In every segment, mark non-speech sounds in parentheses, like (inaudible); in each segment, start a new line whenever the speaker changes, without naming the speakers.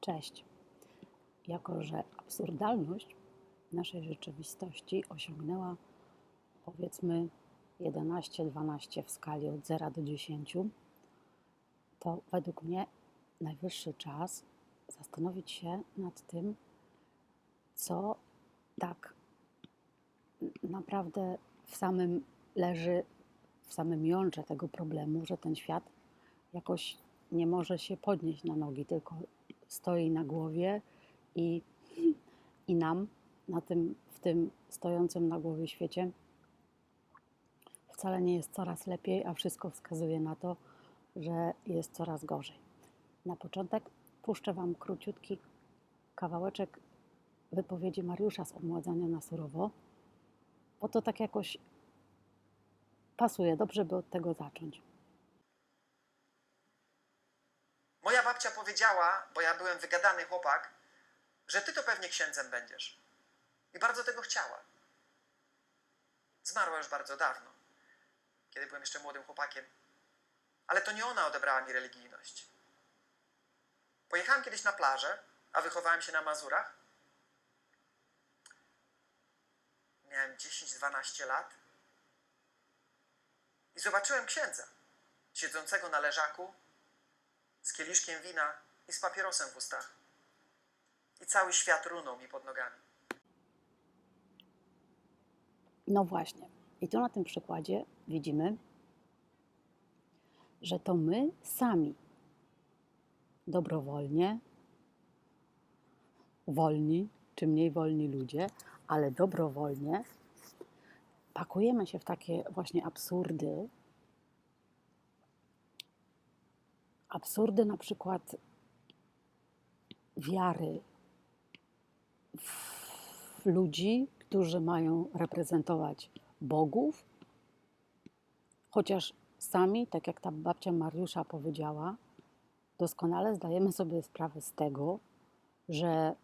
Cześć. Jako, że absurdalność naszej rzeczywistości osiągnęła powiedzmy 11-12 w skali od 0 do 10, to według mnie najwyższy czas zastanowić się nad tym, co tak naprawdę w samym leży, w samym jądrze tego problemu, że ten świat jakoś nie może się podnieść na nogi, tylko stoi na głowie i, i nam na tym, w tym stojącym na głowie świecie wcale nie jest coraz lepiej, a wszystko wskazuje na to, że jest coraz gorzej. Na początek puszczę Wam króciutki kawałeczek wypowiedzi Mariusza z Odmładzania na surowo, bo to tak jakoś pasuje dobrze, by od tego zacząć.
Moja babcia powiedziała, bo ja byłem wygadany chłopak, że ty to pewnie księdzem będziesz. I bardzo tego chciała. Zmarła już bardzo dawno, kiedy byłem jeszcze młodym chłopakiem. Ale to nie ona odebrała mi religijność. Pojechałem kiedyś na plażę, a wychowałem się na Mazurach. Miałem 10-12 lat. I zobaczyłem księdza, siedzącego na leżaku, z kieliszkiem wina i z papierosem w ustach. I cały świat runął mi pod nogami.
No właśnie. I tu na tym przykładzie widzimy, że to my sami dobrowolnie, wolni czy mniej wolni ludzie, ale dobrowolnie pakujemy się w takie właśnie absurdy. Absurdy na przykład wiary w ludzi, którzy mają reprezentować bogów, chociaż sami, tak jak ta babcia Mariusza powiedziała, doskonale zdajemy sobie sprawę z tego, że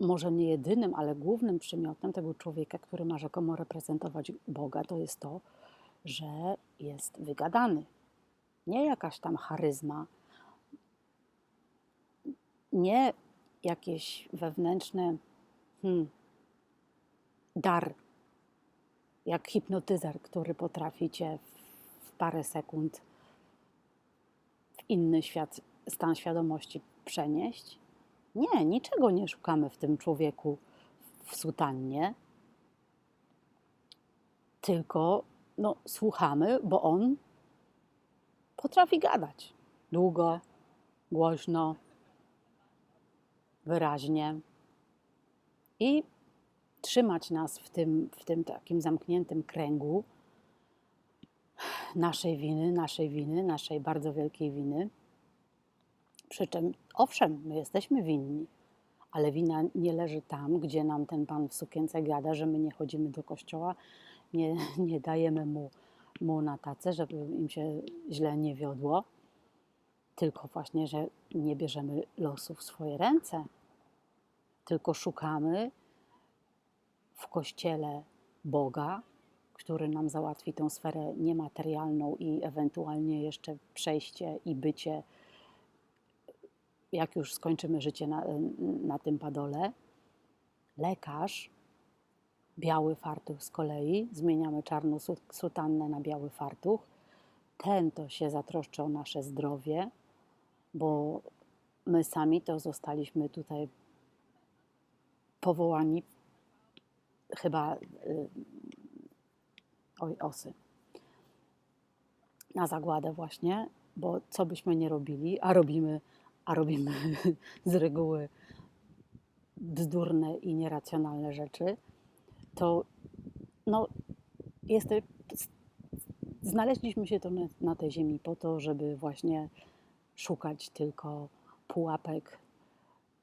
może nie jedynym, ale głównym przymiotem tego człowieka, który ma rzekomo reprezentować Boga, to jest to, że jest wygadany. Nie jakaś tam charyzma, nie jakieś wewnętrzne hmm, dar, jak hipnotyzer, który potrafi cię w parę sekund w inny świat, stan świadomości przenieść. Nie, niczego nie szukamy w tym człowieku w sutannie, tylko no, słuchamy, bo on potrafi gadać długo, głośno, wyraźnie i trzymać nas w tym, w tym takim zamkniętym kręgu naszej winy, naszej winy, naszej bardzo wielkiej winy. Przy czym, owszem, my jesteśmy winni, ale wina nie leży tam, gdzie nam ten pan w sukience gada, że my nie chodzimy do kościoła, nie, nie dajemy mu, mu na tacę, żeby im się źle nie wiodło, tylko właśnie, że nie bierzemy losu w swoje ręce, tylko szukamy w kościele Boga, który nam załatwi tą sferę niematerialną i ewentualnie jeszcze przejście i bycie, jak już skończymy życie na, na tym padole. Lekarz, biały fartuch z kolei, zmieniamy czarną su- sutannę na biały fartuch. Ten to się zatroszczy o nasze zdrowie, bo my sami to zostaliśmy tutaj powołani chyba y, oj, osy na zagładę właśnie, bo co byśmy nie robili, a robimy, a robimy (laughs) z reguły bzdurne i nieracjonalne rzeczy, no, jest, znaleźliśmy się to na, na tej ziemi po to, żeby właśnie szukać tylko pułapek,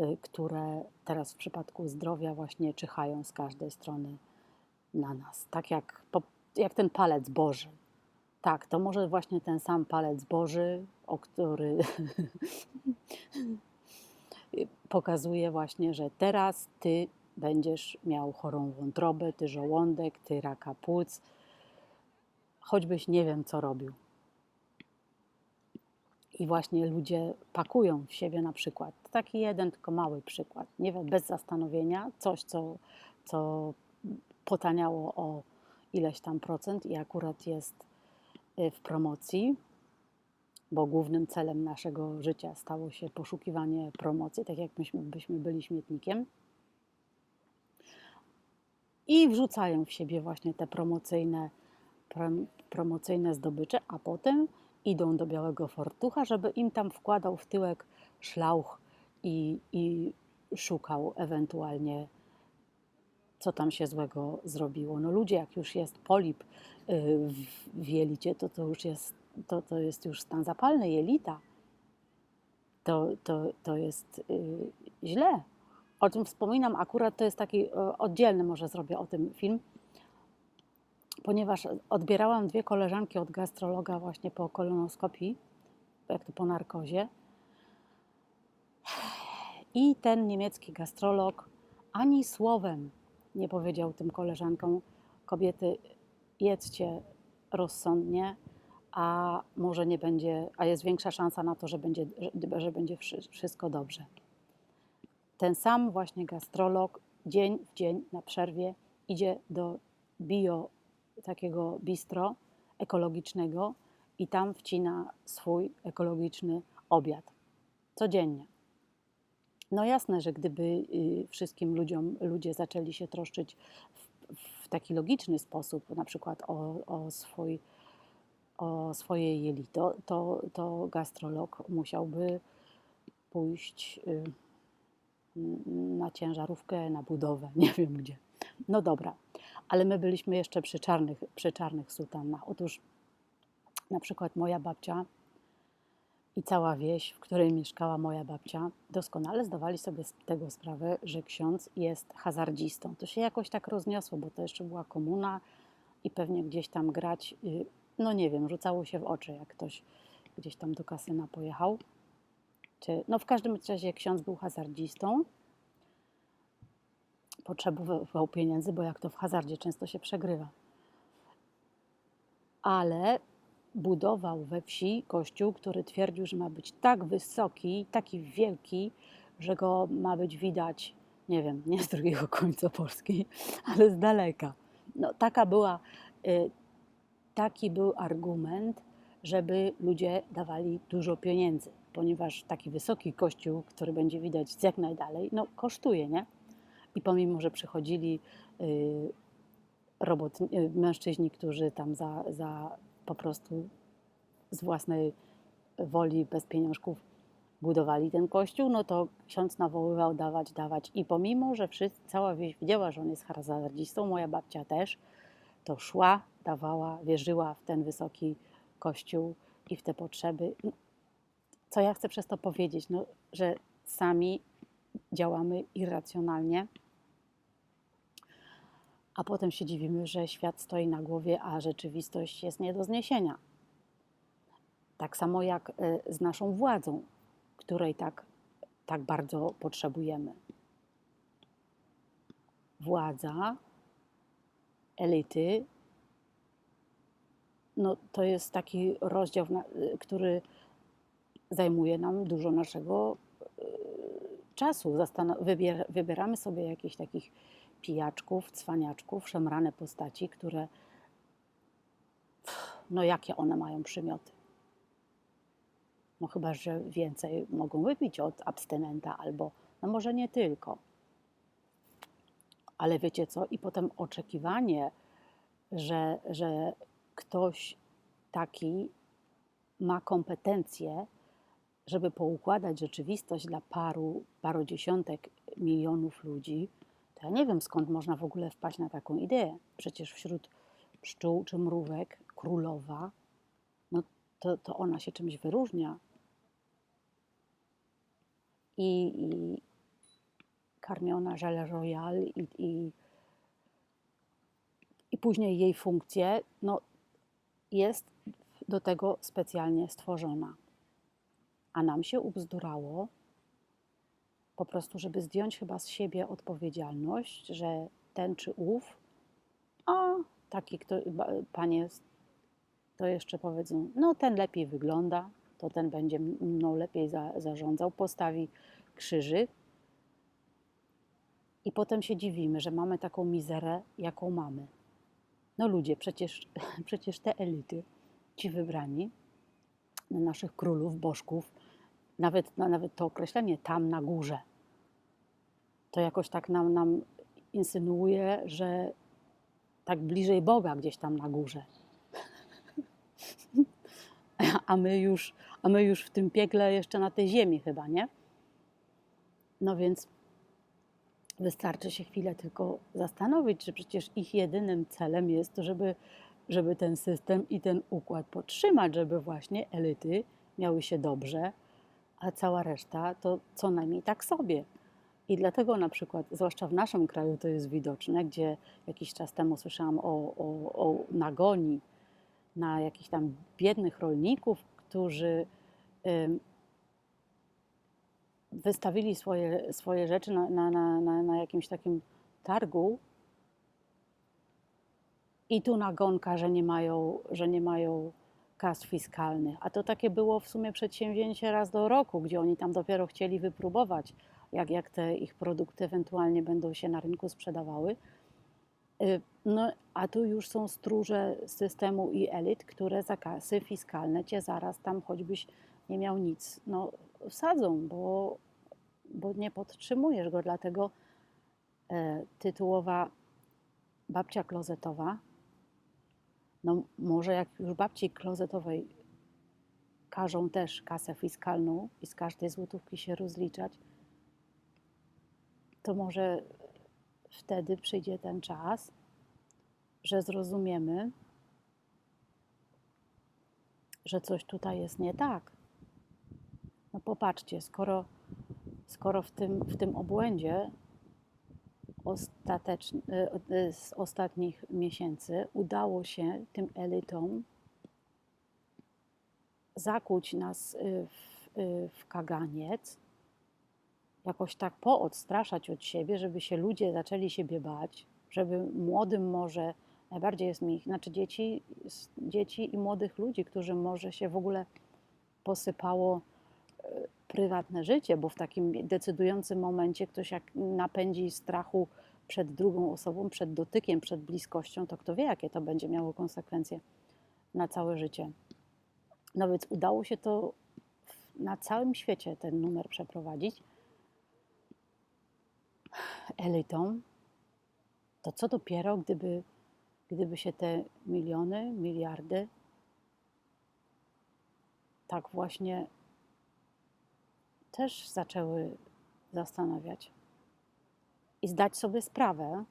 y, które teraz w przypadku zdrowia właśnie czyhają z każdej strony na nas. Tak jak, jak ten palec Boży. Tak, to może właśnie ten sam palec Boży, o który (laughs) pokazuje właśnie, że teraz ty będziesz miał chorą wątrobę, ty żołądek, ty raka płuc, choćbyś nie wiem co robił. I właśnie ludzie pakują w siebie na przykład. Taki jeden, tylko mały przykład. Nie wiem, bez zastanowienia, coś, co, co potaniało o ileś tam procent i akurat jest y, w promocji, bo głównym celem naszego życia stało się poszukiwanie promocji, tak jak myśmy, byśmy byli śmietnikiem. I wrzucają w siebie właśnie te promocyjne, prom, promocyjne zdobycze, a potem idą do Białego Fortucha, żeby im tam wkładał w tyłek szlauch i, i szukał ewentualnie, co tam się złego zrobiło. No ludzie, jak już jest polip y, w- w jelicie, to to już jest, to, to jest już stan zapalny jelita. To, to, to jest y, źle. O tym wspominam akurat, to jest taki y, oddzielny, może zrobię o tym film, ponieważ odbierałam dwie koleżanki od gastrologa właśnie po kolonoskopii, jak to po narkozie. I ten niemiecki gastrolog ani słowem nie powiedział tym koleżankom, kobiety, jedzcie rozsądnie, a może nie będzie, a jest większa szansa na to, że będzie, że, będzie wszy- wszystko dobrze. Ten sam właśnie gastrolog dzień w dzień na przerwie idzie do bio takiego bistro ekologicznego i tam wcina swój ekologiczny obiad codziennie. No jasne, że gdyby y, wszystkim ludziom ludzie zaczęli się troszczyć w, taki logiczny sposób, na przykład o, o, swój, o swoje jelito, to, to gastrolog musiałby pójść y, na ciężarówkę, na budowę, (laughs) nie wiem gdzie. No dobra, ale my byliśmy jeszcze przy czarnych, przy czarnych sutannach. Otóż na przykład moja babcia i cała wieś, w której mieszkała moja babcia, doskonale zdawali sobie z tego sprawę, że ksiądz jest hazardzistą. To się jakoś tak rozniosło, bo to jeszcze była komuna i pewnie gdzieś tam grać, y, no nie wiem, rzucało się w oczy, jak ktoś gdzieś tam do kasyna pojechał. Czy, no w każdym razie ksiądz był hazardzistą, potrzebował pieniędzy, bo jak to w hazardzie często się przegrywa. Ale budował we wsi kościół, który twierdził, że ma być tak wysoki, taki wielki, że go ma być widać, nie wiem, nie z drugiego końca Polski, (laughs) ale z daleka. No, taka była, y, taki był argument, żeby ludzie dawali dużo pieniędzy, ponieważ taki wysoki kościół, który będzie widać z jak najdalej, no kosztuje, nie? I pomimo, że przychodzili y, robot, y, mężczyźni, którzy tam za, za po prostu z własnej woli, bez pieniążków budowali ten kościół, no to ksiądz nawoływał dawać, dawać. I pomimo, że wszyscy, cała wieś wiedziała, że on jest hazardzistą, moja babcia też, to szła, dawała, wierzyła w ten wysoki kościół i w te potrzeby. Co ja chcę przez to powiedzieć? No, że sami działamy irracjonalnie, a potem się dziwimy, że świat stoi na głowie, a rzeczywistość jest nie do zniesienia. Tak samo jak y, z naszą władzą, której tak, tak bardzo potrzebujemy. Władza, elity, no to jest taki rozdział, y, który zajmuje nam dużo naszego y, czasu. Wybieramy sobie jakichś takich pijaczków, cwaniaczków, szemrane postaci, które no jakie one mają przymioty? No chyba, że więcej mogą wypić od abstynenta albo, no może nie tylko. Ale wiecie co? I potem oczekiwanie, że, że ktoś taki ma kompetencje, żeby poukładać rzeczywistość dla paru, paru dziesiątek milionów ludzi, to ja nie wiem skąd można w ogóle wpaść na taką ideę. Przecież wśród pszczół czy mrówek królowa, no to, to ona się czymś wyróżnia. I, i karmiona Żele Royal i, i, i później jej funkcje, no jest do tego specjalnie stworzona. A nam się ubzdurało, po prostu, żeby zdjąć chyba z siebie odpowiedzialność, że ten czy ów, a taki kto, panie, to jeszcze powiedzą, no ten lepiej wygląda, to ten będzie mną lepiej za, zarządzał, postawi krzyżyk. I potem się dziwimy, że mamy taką mizerę, jaką mamy. No ludzie, przecież, (laughs) przecież te elity, ci wybrani, na naszych królów, bożków, nawet, na- nawet to określenie tam na górze, to jakoś tak nam, nam insynuuje, że tak bliżej Boga gdzieś tam na górze. (laughs) A my już, a my już w tym piekle jeszcze na tej ziemi chyba, nie? No więc wystarczy się chwilę tylko zastanowić, że przecież ich jedynym celem jest to, żeby, żeby ten system i ten układ podtrzymać, żeby właśnie elity miały się dobrze, a cała reszta to co najmniej tak sobie. I dlatego na przykład, zwłaszcza w naszym kraju to jest widoczne, gdzie jakiś czas temu słyszałam o, o, o nagoni na jakichś tam biednych rolników, którzy wystawili swoje, swoje rzeczy na, na, na, na, na jakimś takim targu i tu nagonka, że nie mają, że nie mają kas fiskalnych. A to takie było w sumie przedsięwzięcie raz do roku, gdzie oni tam dopiero chcieli wypróbować, jak, jak te ich produkty ewentualnie będą się na rynku sprzedawały. Y, No, a tu już są stróże systemu i elit, które za kasy fiskalne cię zaraz tam, choćbyś nie miał nic, no wsadzą, bo, bo nie podtrzymujesz go. Dlatego e, tytułowa babcia klozetowa, no może jak już babci klozetowej każą też kasę fiskalną i z każdej złotówki się rozliczać, to może wtedy przyjdzie ten czas, że zrozumiemy, że coś tutaj jest nie tak. No popatrzcie, skoro, skoro w, tym, w tym obłędzie z ostatnich miesięcy udało się tym elitom zakuć nas y, w, y, w kaganiec, jakoś tak poodstraszać od siebie, żeby się ludzie zaczęli siebie bać, żeby młodym może, najbardziej jest mi, znaczy dzieci, dzieci i młodych ludzi, którzy może się w ogóle posypało prywatne życie, bo w takim decydującym momencie ktoś jak napędzi strachu przed drugą osobą, przed dotykiem, przed bliskością, to kto wie, jakie to będzie miało konsekwencje na całe życie. No więc udało się to na całym świecie ten numer przeprowadzić elitom, to co dopiero, gdyby, gdyby się te miliony, miliardy tak właśnie też zaczęły zastanawiać i zdać sobie sprawę,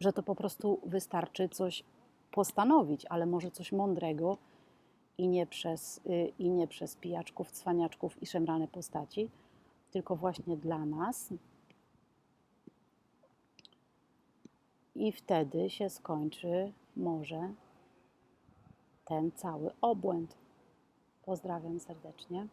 że to po prostu wystarczy coś postanowić, ale może coś mądrego i nie przez, y, i nie przez pijaczków, cwaniaczków i szemrane postaci, tylko właśnie dla nas. I wtedy się skończy może ten cały obłęd. Pozdrawiam serdecznie.